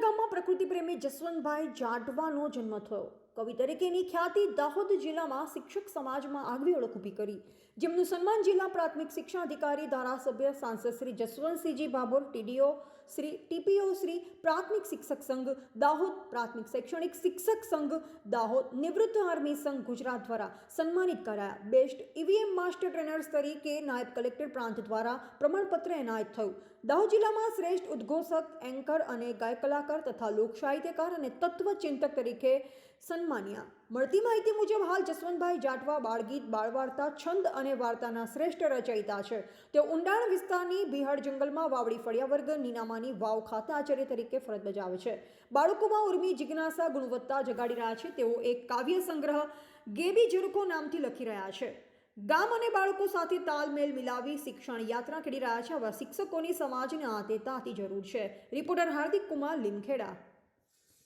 ગામમાં પ્રકૃતિ પ્રેમી જસવંતભાઈ જાટવાનો જન્મ થયો. કવિ તરીકેની ખ્યાતિ દાહોદ જિલ્લામાં શિક્ષક સમાજમાં આગવી ઓળખ ઊભી કરી. જેમનું સન્માન જિલ્લા પ્રાથમિક શિક્ષણ અધિકારી ધારાસભ્ય, સાંસદ શ્રી જસવંતસિંહજી ભાભોર, ટીડીઓ શ્રી, ટીપીઓ શ્રી પ્રાથમિક શિક્ષક સંઘ, દાહોદ પ્રાથમિક શૈક્ષણિક શિક્ષક સંઘ, દાહોદ નિવૃત્ત આર્મી સંઘ ગુજરાત દ્વારા સન્માનિત કરાયા. બેસ્ટ ઈવીએમ માસ્ટર ટ્રેનર્સ તરીકે નાયબ કલેક્ટર પ્રાંત દ્વારા પ્રમાણપત્ર એનાયત થયું. દાહોદ જિલ્લામાં શ્રેષ્ઠ ઉદ્ઘોષક, એન્કર અને ગાયક કલાકાર તથા લોકસાહિત્યકાર અને તત્વચિંતક તરીકે સન્માન્યા મળતી માહિતી મુજબ હાલ જસવંતભાઈ જાટવા બાળગીત, બાળવાર્તા, છંદ અને વાર્તાના શ્રેષ્ઠ રચયિતા છે. તેઓ ઊંડાણ વિસ્તારની બિહાર જંગલમાં વાવડી ફળિયા વર્ગ, નીનામાની વાવ ખાતે આચાર્ય તરીકે ફરજ બજાવે છે. બાળકોમાં ઉર્મી, જિજ્ઞાસા, ગુણવત્તા જગાડી રહ્યા છે. તેઓ એક કાવ્ય સંગ્રહ, ગેબી ઝુરખો નામથી લખી રહ્યા છે. ગામ અને બાળકો સાથે તાલમેલ મિલાવી શિક્ષણ યાત્રા કરી રહ્યા છે. આવા શિક્ષકોની સમાજને આતે તાતી જરૂર છે. રિપોર્ટર હાર્દિક કુમાર, લીમખેડા.